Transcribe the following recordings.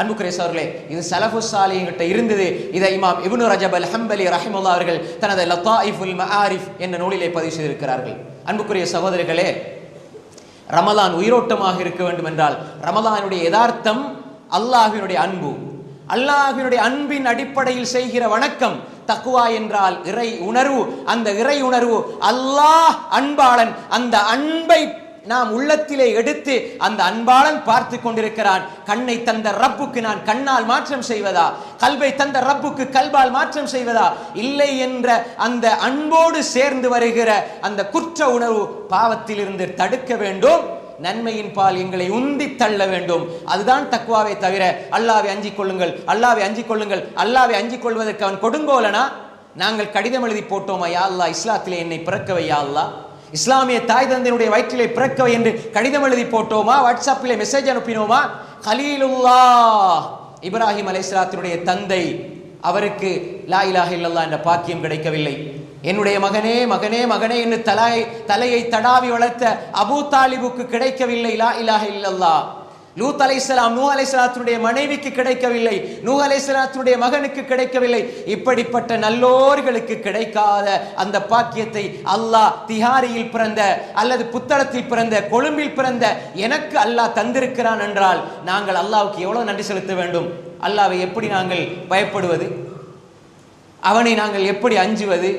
அன்புக்குரேஸ் அவர்களே இது சலஃபு சாலிகிட்ட இருந்தது. இதை இமாம் இபுனு ரஜப் அல் ஹம்பலி ரஹிமுல்லா அவர்கள் தனது லத்தாயிஃபுல் மஆரிஃப் என்ற நூலிலே பதிவு செய்திருக்கிறார்கள். அன்புக்குரிய சகோதரர்களே ரமலான் உயிரோட்டமாக இருக்க வேண்டும் என்றால் ரமலானுடைய யதார்த்தம் அல்லாஹினுடைய அன்பு. அல்லாஹினுடைய அன்பின் அடிப்படையில் செய்கிற வணக்கம் தக்குவா என்றால் இறை உணர்வு. அந்த இறை உணர்வு அல்லாஹ் அன்பாளன். அந்த அன்பை நாம் உள்ளத்திலே எடுத்து அந்த அன்பாளன் பார்த்து கொண்டிருக்கிறான். கண்ணை தந்த ரப்புக்கு நான் கண்ணால் மாற்றம் செய்வதா? கல்வை தந்த ரப்புக்கு கல்வால் மாற்றம் செய்வதா? இல்லை என்ற அந்த அன்போடு சேர்ந்து வருகிற அந்த குற்ற உணர்வு பாவத்திலிருந்து தடுக்க வேண்டும். நன்மையின் பால் எங்களை உந்தி தள்ள வேண்டும். அதுதான் தக்குவாவை தவிர அல்லாவை அஞ்சிக் கொள்ளுங்கள் அல்லாவை அஞ்சிக் கொள்ளுங்கள் அல்லாவை அஞ்சிக் கொள்வதற்கு அவன் கொடுங்கோலனா? நாங்கள் கடிதம் எழுதி போட்டோமா யா அல்லா இஸ்லாத்திலே என்னை பிறக்கவை யா இஸ்லாமிய தாய் தந்தையினுடைய வயிற்றிலே பிறக்கவை என்று கடிதம் எழுதி போட்டோமா? வாட்ஸ்அப்பில் மெசேஜ் அனுப்பினோமா? ஹலீலுல்லா இப்ராஹிம் அலைஸ்லாத்தினுடைய தந்தை அவருக்கு லா இலாஹ இல்லல்லா என்ற பாக்கியம் கிடைக்கவில்லை. என்னுடைய மகனே மகனே மகனே என்று தலை தலையை தடாவி வளர்த்த அபூ தாலிபுக்கு கிடைக்கவில்லை லா இலாஹ இல்லல்லா லூத் அலைசலாம் நூ அலைசலாத்தினுடைய மனைவிக்கு கிடைக்கவில்லை நூ அலைசலாத்தினுடைய மகனுக்கு கிடைக்கவில்லை. இப்படிப்பட்ட நல்லோர்களுக்கு கிடைக்காத அந்த பாக்கியத்தை அல்லாஹ் திஹாரியில் பிறந்த அல்லது புத்தளத்தில் பிறந்த கொழும்பில் பிறந்த எனக்கு அல்லாஹ் தந்திருக்கிறான் என்றால் நாங்கள் அல்லாவுக்கு எவ்வளவு நன்றி செலுத்த வேண்டும்? அல்லாவை எப்படி நாங்கள் பயப்படுவது? அவனை நாங்கள் எப்படி அஞ்சுவது?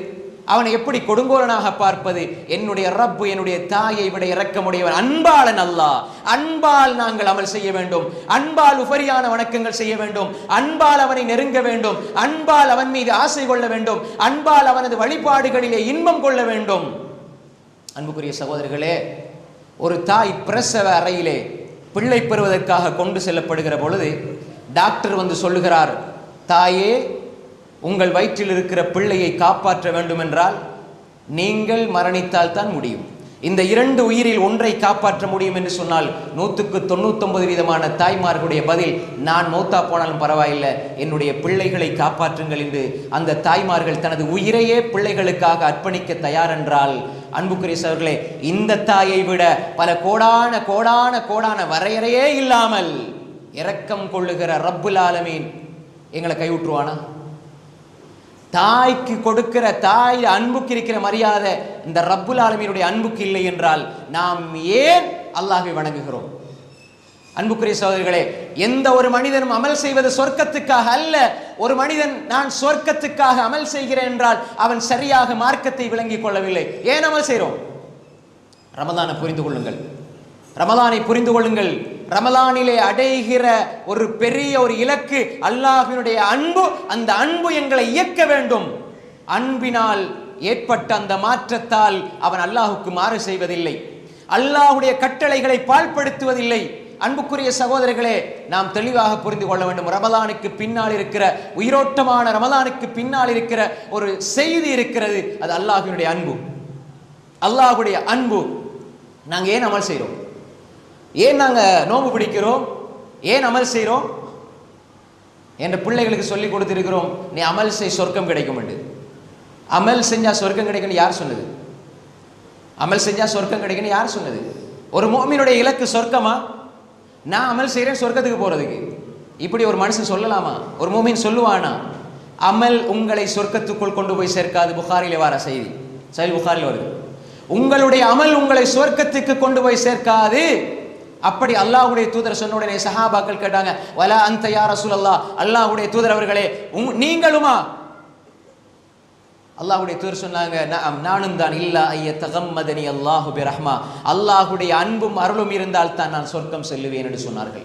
அவனை எப்படி கொடுங்கோலனாக பார்ப்பது? என்னுடைய ரப்பு என்னுடைய தாயை விட இறக்கமுடையவர் அன்பாளன் அல்லா அன்பால் நாங்கள் அமல் செய்ய வேண்டும். அன்பால் உபரியான வணக்கங்கள் செய்ய வேண்டும். அன்பால் அவனை நெருங்க வேண்டும். அன்பால் அவன் மீது ஆசை கொள்ள வேண்டும். அன்பால் அவனது வழிபாடுகளிலே இன்பம் கொள்ள வேண்டும். அன்புக்குரிய சகோதரர்களே ஒரு தாய் பிரசவ அறையிலே பிள்ளை பெறுவதற்காக கொண்டு செல்லப்படுகிற பொழுது டாக்டர் வந்து சொல்லுகிறார் தாயே உங்கள் வயிற்றில் இருக்கிற பிள்ளையை காப்பாற்ற வேண்டுமென்றால் நீங்கள் மரணித்தால் தான் முடியும். இந்த இரண்டு உயிரில் ஒன்றை காப்பாற்ற முடியும் என்று சொன்னால் நூற்றுக்கு தொண்ணூத்தொன்பது விதமான தாய்மார்களுடைய பதில் நான் மௌத்தா போனாலும் பரவாயில்லை என்னுடைய பிள்ளைகளை காப்பாற்றுங்கள் என்று அந்த தாய்மார்கள் தனது உயிரையே பிள்ளைகளுக்காக அர்ப்பணிக்க தயார் என்றால் அன்புக்குரிய அவர்களே இந்த தாயை விட பல கோடான கோடான கோடான வரையறையே இல்லாமல் இரக்கம் கொள்ளுகிற ரப்புல் ஆலமீன் எங்களை கைவிட்டுருவானா? தாய்க்கு கொடுக்கிற தாய் அன்புக்கு இருக்கிற மரியாதை இந்த ரப்புல் ஆலமியினுடைய அன்புக்கு இல்லை என்றால் நாம் ஏன் அல்லாஹை வணங்குகிறோம்? அன்புக்குரிய சோதரிகளே எந்த ஒரு மனிதனும் அமல் செய்வது சொர்க்கத்துக்காக அல்ல. ஒரு மனிதன் நான் சொர்க்கத்துக்காக அமல் செய்கிறேன் என்றால் அவன் சரியாக மார்க்கத்தை விளங்கிக் கொள்ளவில்லை. ஏன் அமல் செய்கிறோம்? ரமதானை புரிந்து கொள்ளுங்கள். ரமதானை புரிந்து கொள்ளுங்கள். ரமலானிலே அடைகிற ஒரு பெரிய ஒரு இலக்கு அல்லாஹினுடைய அன்பு அந்த அன்பு எங்களை இயக்க வேண்டும். அன்பினால் ஏற்பட்ட அந்த மாற்றத்தால் அவன் அல்லாஹுக்கு மாறு செய்வதில்லை. அல்லாஹுடைய கட்டளைகளை பால்படுத்துவதில்லை அன்புக்குரிய சகோதரர்களே நாம் தெளிவாக புரிந்து கொள்ள வேண்டும். ரமலானுக்கு பின்னால் இருக்கிற உயிரோட்டமான ரமலானுக்கு பின்னால் இருக்கிற ஒரு செய்தி இருக்கிறது அது அல்லாஹினுடைய அன்பு. அல்லாஹுடைய அன்பு. நாங்கள் ஏன் அமல் செய்கிறோம் ஏன் நாங்கள் நோம்பு பிடிக்கிறோம்? ஏன் அமல் செய்கிறோம் என்ற பிள்ளைகளுக்கு சொல்லி கொடுத்துருக்கிறோம் நீ அமல் செய் சொர்க்கம் கிடைக்கும் என்று. அமல் செஞ்சால் சொர்க்கம் கிடைக்கும்னு யார் சொன்னது? அமல் செஞ்சால் சொர்க்கம் கிடைக்கும்னு யார் சொன்னது? ஒரு மோமினுடைய இலக்கு சொர்க்கமா? நான் அமல் செய்கிறேன் சொர்க்கத்துக்கு போகிறதுக்கு இப்படி ஒரு மனுஷன் சொல்லலாமா? ஒரு மோமின் சொல்லுவானா? அமல் உங்களை சொர்க்கத்துக்குள் கொண்டு போய் சேர்க்காது புகாரில் வர செய்தி. சரி புகாரில் வருது. உங்களுடைய அமல் உங்களை சொர்க்கத்துக்கு கொண்டு போய் சேர்க்காது அப்படி அல்லாஹுடைய தூதர் சொன்ன உடனே சஹாபாக்கள் கேட்டாங்க வலா அந்த யா அல்லா அல்லாஹுடைய தூதர் அவர்களே உங்- நீங்களுமா? அல்லாஹுடைய தூதர் சொன்னாங்க நானும் தான். இல்லா ஐய தகம்மதனி அல்லாஹு பிரஹ்மா. அல்லாஹுடைய அன்பும் அருளும் இருந்தால் தான் நான் சொர்க்கம் செல்லுவேன் என்று சொன்னார்கள்.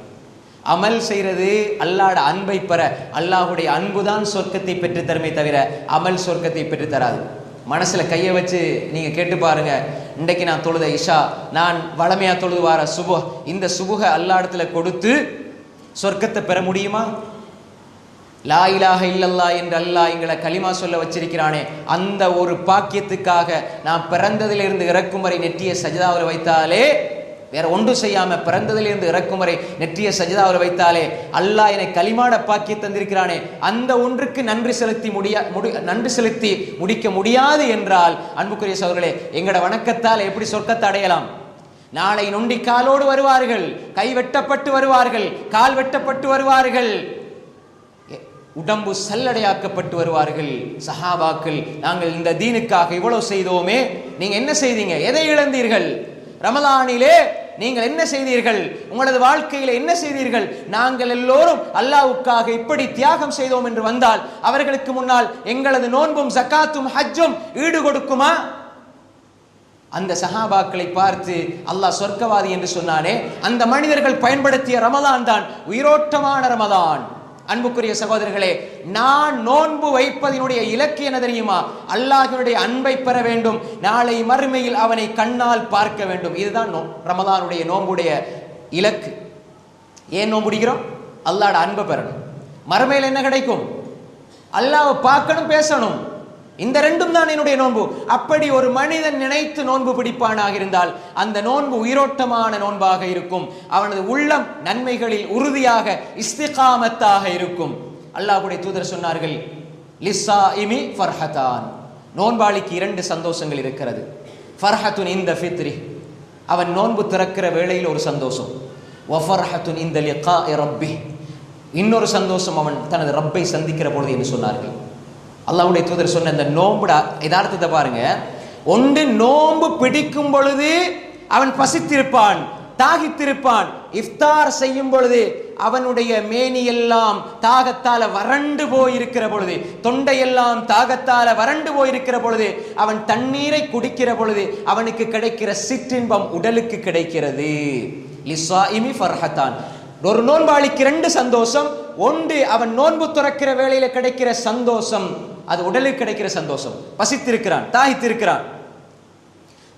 அமல் செய்கிறது அல்லாட அன்பை பெற அல்லாஹுடைய அன்புதான் சொர்க்கத்தை பெற்று தருமே தவிர அமல் சொர்க்கத்தை பெற்று தராது. மனசில் கையை வச்சு நீங்கள் கேட்டு பாருங்க. இன்றைக்கு நான் தொழுத இஷா நான் வளமையாக தொழுது வார சுபு இந்த சுபுக அல்லாஹ்டத்துல கொடுத்து சொர்க்கத்தை பெற முடியுமா? லா இலாக இல்லல்லா என்று அல்லாஹ் எங்களை களிமா சொல்ல வச்சிருக்கிறானே. அந்த ஒரு பாக்கியத்துக்காக நான் பிறந்ததிலிருந்து இறக்கும் வரை நெற்றிய சஜிதாவில் வைத்தாலே வேற ஒன்றும் செய்யாம பிறந்ததிலிருந்து இறக்கும் வரை நெற்றிய சஜிதாவில் வைத்தாலே அல்லாஹ் என்னை களிமாட பாக்கிய தந்திருக்கிறானே அந்த ஒன்றுக்கு நன்றி செலுத்தி முடியா முடி நன்றி செலுத்தி முடிக்க முடியாது என்றால் அன்புக்குரிய சோர்களே எங்களோட வணக்கத்தால் எப்படி சொர்க்கத்தை அடையலாம்? நாளை நொண்டி காலோடு வருவார்கள் கை வெட்டப்பட்டு வருவார்கள் கால் வெட்டப்பட்டு வருவார்கள் உடம்பு சல்லடையாக்கப்பட்டு வருவார்கள். சஹாபாக்கள் நாங்கள் இந்த தீனுக்காக இவ்வளவு செய்தோமே நீங்க என்ன செய்தீங்க? எதை இழந்தீர்கள்? ரமலானிலே நீங்கள் என்ன செய்தீர்கள்? உங்களது வாழ்க்கையில என்ன செய்தீர்கள்? நாங்கள் எல்லோரும் அல்லாவுக்காக இப்படி தியாகம் செய்தோம் என்று வந்தால் அவர்களுக்கு முன்னால் எங்களது நோன்பும் சக்காத்தும் ஹஜ்ஜும் ஈடு கொடுக்குமா அந்த சஹாபாக்களை பார்த்து அல்லாஹ் சொர்க்கவாதி என்று சொன்னானே அந்த மனிதர்கள் பயன்படுத்திய ரமதான் தான் உயிரோட்டமான ரமதான் அன்புக்குரிய சகோதரர்களே நான் நோன்பு வைப்பதனுடைய இலக்கு என்ன தெரியுமா? அல்லாஹினுடைய அன்பை பெற வேண்டும். நாளை மறுமையில் அவனை கண்ணால் பார்க்க வேண்டும். இதுதான் நோ ரமதானுடைய நோன்புடைய இலக்கு. ஏன் நோன்பு பிடிக்கிறோம் அன்பை பெறணும். மறுமையில் என்ன கிடைக்கும்? அல்லாவை பார்க்கணும் பேசணும். இந்த ரெண்டும் தான் என்னுடைய நோன்பு. அப்படி ஒரு மனிதன் நினைத்து நோன்பு பிடிப்பானாக இருந்தால் அந்த நோன்பு உயிரோட்டமான நோன்பாக இருக்கும். அவனது உள்ளம் நன்மைகளில் உறுதியாக இஸ்திகாமத்தாக இருக்கும். அல்லாஹுடைய தூதர் சொன்னார்கள் லிஸ்ஸா இமி ஃபர்ஹதான். நோன்பாளிக்கு இரண்டு சந்தோஷங்கள் இருக்கிறது. ஃபர்ஹத்துன் இந்த ஃபித்ரி. அவன் நோன்பு திறக்கிற வேளையில் ஒரு சந்தோஷம். ஒஃபர்ஹத்துன் இந்த லிகா ரப்பி. இன்னொரு சந்தோஷம் அவன் தனது ரப்பை சந்திக்கிற பொழுது என்று சொன்னார்கள். அல்லாவுடைய தூதர் சொன்ன இந்த நோம்புட யதார்த்தத்தை பாருங்க. ஒன்று நோன்பு பிடிக்கும் பொழுது அவன் பசித்திருப்பான் தாகித்திருப்பான். இஃப்தார் செய்யும் பொழுது அவனுடைய மேனியெல்லாம் தாகத்தால வறண்டு போயிருக்கிற பொழுது தொண்டையெல்லாம் தாகத்தால வறண்டு போயிருக்கிற பொழுது அவன் தண்ணீரை குடிக்கிற பொழுது அவனுக்கு கிடைக்கிற சிற்றின்பம் உடலுக்கு கிடைக்கிறது. ஃபர்ஹத்தான். ஒரு நோன்பாளிக்கு ரெண்டு சந்தோஷம் ஒன்று அவன் நோன்பு துறக்கிற வேளையில கிடைக்கிற சந்தோஷம். அது உடலுக்கு கிடைக்கிற சந்தோஷம். பசித்திருக்கிறான் தாகித்திருக்கிறான்.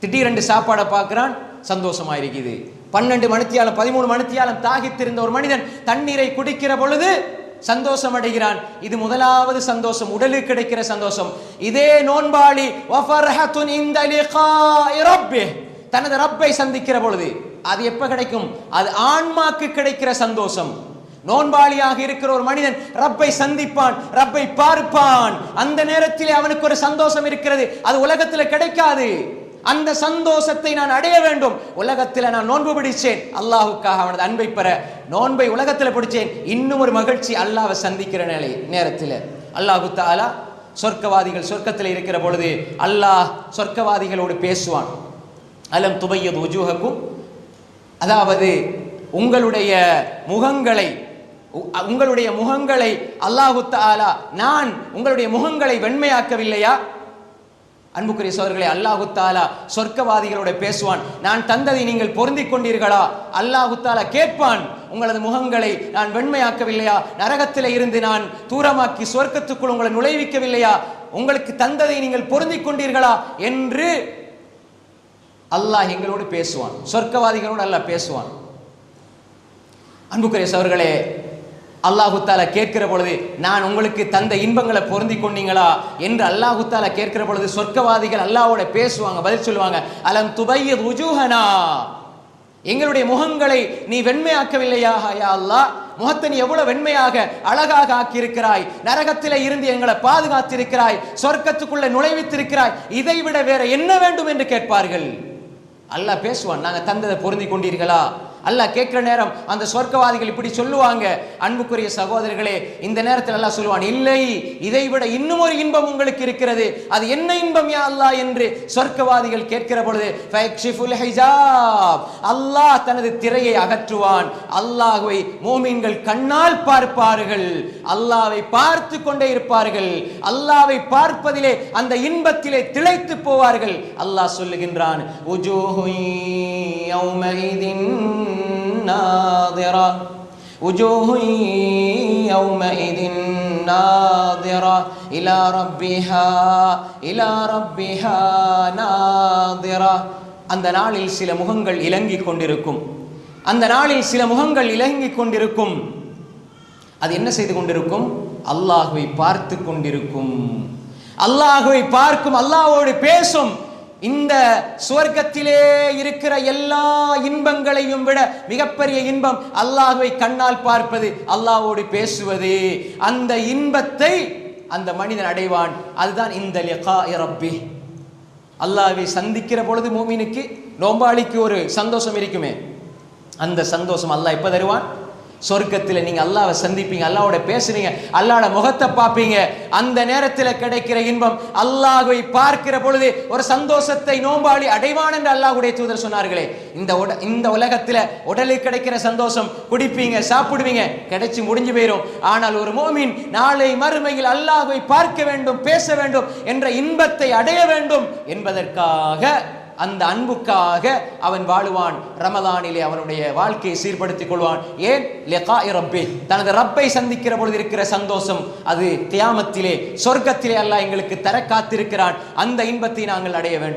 திடீரெண்டு சாப்பாடை பார்க்கிறான் சந்தோஷமா இருக்குது. பன்னெண்டு மணித்தியாலம் பதிமூணு மணித்தியாலம் தாகித்திருந்த ஒரு மனிதன் தண்ணீரை குடிக்கிற பொழுது சந்தோஷம் அடைகிறான். இது முதலாவது சந்தோஷம் உடலுக்கு கிடைக்கிற சந்தோஷம். இதே நோன்பாளி இந்த தனது ரப்பை சந்திக்கிற பொழுது அது எப்ப கிடைக்கும்? அது ஆன்மாக்கு கிடைக்கிற சந்தோஷம். நோன்பாளியாக இருக்கிற ஒரு மனிதன் ரப்பை சந்திப்பான் ரப்பை பார்ப்பான். அந்த நேரத்திலே அவனுக்கு ஒரு சந்தோஷம் இருக்கிறது. அது உலகத்தில் கிடைக்காது. அந்த சந்தோஷத்தை நான் அடைய வேண்டும். உலகத்தில் நான் நோன்பு பிடிச்சேன். அல்லாஹுக்காக அவனது அன்பை பெற நோன்பை உலகத்தில் பிடிச்சேன். இன்னும் ஒரு மகிழ்ச்சி அல்லாவை சந்திக்கிற நிலை நேரத்தில். அல்லாஹு தாலா சொர்க்கவாதிகள் சொர்க்கத்தில் இருக்கிற பொழுது அல்லாஹ் சொர்க்கவாதிகளோடு பேசுவான். அலம் துபையது உஜூகக்கும் அதாவது உங்களுடைய முகங்களை உங்களுடைய முகங்களை அல்லாஹு தாலா நான் உங்களுடைய முகங்களை வெண்மையாக்கவில்லையா? அன்புக்குரிய சோதர்களே அல்லாஹு தாலா சொர்க்கவாதிகளோட பேசுவான். நான் தந்ததை நீங்கள் பொருந்திக் கொண்டீர்களா? அல்லாஹு தாலா கேட்பான் உங்களது முகங்களை நான் வெண்மையாக்கவில்லையா? நரகத்தில் இருந்து நான் தூரமாக்கி சொர்க்கத்துக்குள் உங்களை நுழைவிக்கவில்லையா? உங்களுக்கு தந்ததை நீங்கள் பொருந்திக் கொண்டீர்களா? என்று அல்லாஹ் எங்களோடு பேசுவான். சொர்க்கவாதிகளோடு அல்லாஹ் பேசுவான். அன்புக்குரிய சோர்களே அல்லாஹுத்தால கேட்கிற பொழுது நான் உங்களுக்கு தந்த இன்பங்களை பொருந்தி கொண்டீங்களா என்று அல்லாஹுத்தால கேட்கிற பொழுது சொர்க்கவாதிகள் அல்லாவோட பேசுவாங்க பதில் சொல்லுவாங்க அலம் துபைய உஜூஹனா? எங்களுடைய முகங்களை நீ வெண்மையாக்கவில்லையா? யா அல்லாஹ் முகத்தை நீ எவ்வளவு வெண்மையாக அழகாக ஆக்கியிருக்கிறாய் நரகத்திலே இருந்து எங்களை பாதுகாத்திருக்கிறாய் சொர்க்கத்துக்குள்ள நுழைவித்திருக்கிறாய் இதை விட வேற என்ன வேண்டும் என்று கேட்பார்கள்? அல்லாஹ் பேசுவான் நாங்க தந்ததை பொருந்தி கொண்டீர்களா? அல்லாஹ் கேட்கிற நேரம் அந்த சொர்க்கவாதிகள் இப்படி சொல்லுவாங்க. அன்புக்குரிய சகோதரர்களே இந்த நேரத்தில் அல்லாஹ் சொல்லுவான் இல்லை இதை விட இன்னும் ஒரு இன்பம் உங்களுக்கு இருக்கிறது. அது என்ன இன்பம் யா அல்லாஹ்? என்று சொர்க்கவாதிகள் கேட்கிற பொழுது அல்லாஹ் தனது திரையை அகற்றுவான். அல்லாஹுவை மோமீன்கள் கண்ணால் பார்ப்பார்கள். அல்லாவை பார்த்து கொண்டே இருப்பார்கள். அல்லாவை பார்ப்பதிலே அந்த இன்பத்திலே திளைத்து போவார்கள். அல்லாஹ் சொல்லுகின்றான் உஜூஹு யௌமஇதின் நாதிரா وجوه يومئذ ناظرة إلى ربها إلى ربها ناظرة அந்த நாளில் சில முகங்கள் இலங்கிக் கொண்டிருக்கும் அந்த நாளில் சில முகங்கள் இலங்கிக் கொண்டிருக்கும் அது என்ன செய்து கொண்டிருக்கும் அல்லாஹுவை பார்த்து கொண்டிருக்கும் அல்லாஹுவை பார்க்கும் அல்லாஹ்வோடு பேசும் இந்த சுவர்க்கத்திலே இருக்கிற எல்லா இன்பங்களையும் விட மிகப்பெரிய இன்பம் அல்லாஹுவை கண்ணால் பார்ப்பது அல்லாஹோடு பேசுவது. அந்த இன்பத்தை அந்த மனிதன் அடைவான். அதுதான் இந்த லிகா ரப்பி. அல்லாஹை சந்திக்கிற பொழுது மூமினுக்கு நோம்பாளிக்கு ஒரு சந்தோஷம் இருக்குமே. அந்த சந்தோஷம் அல்லாஹ் எப்போ தருவான்? சொர்க்கத்தில் நீங்க அல்லாவை சந்திப்பீங்க அல்லாவோட பேசுறீங்க அல்லாவோட முகத்தை பார்ப்பீங்க. அந்த நேரத்தில் கிடைக்கிற இன்பம் அல்லாஹுவை பார்க்கிற பொழுது ஒரு சந்தோஷத்தை நோம்பாளி அடைவான் என்று அல்லாஹுடைய தூதர் சொன்னார்களே. இந்த உட இந்த உலகத்தில் உடலில் கிடைக்கிற சந்தோஷம் குடிப்பீங்க சாப்பிடுவீங்க கிடைச்சி முடிஞ்சு போயிடும் ஆனால் ஒரு மோமின் நாளை மறுமையில் அல்லாஹுவை பார்க்க வேண்டும் பேச வேண்டும் என்ற இன்பத்தை அடைய வேண்டும் என்பதற்காக அந்த அன்புக்காக அவன் வாழுவான். ரமலானிலே அவனுடைய வாழ்க்கையை சீர்படுத்திக் கொள்வான். ஏன்? லெகா ரப்பி. தனது ரப்பை சந்திக்கிற பொழுது இருக்கிற சந்தோஷம். அது தியாமத்திலே சொர்க்கத்திலே அல்ல எங்களுக்கு தர காத்திருக்கிறான். அந்த இன்பத்தை நாங்கள் அடைய வேண்டும்.